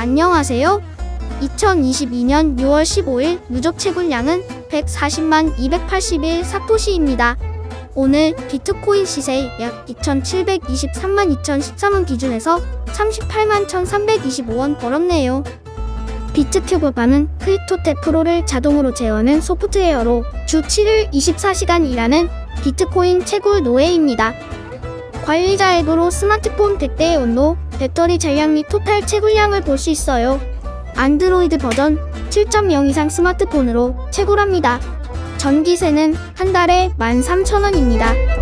안녕하세요. 2022년 6월 15일 누적 채굴량은 140만 281 사토시입니다. 오늘 비트코인 시세 약 2,723만 2,013원 기준에서 38만 1,325원 벌었네요. 비트큐브바는 크립토테 프로를 자동으로 제어하는 소프트웨어로 주 7일 24시간 일하는 비트코인 채굴 노예입니다. 관리자 앱으로 스마트폰 대대의 온도, 배터리 잔량 및 토탈 채굴량을 볼 수 있어요. 안드로이드 버전 7.0 이상 스마트폰으로 채굴합니다. 전기세는 한 달에 13,000원입니다.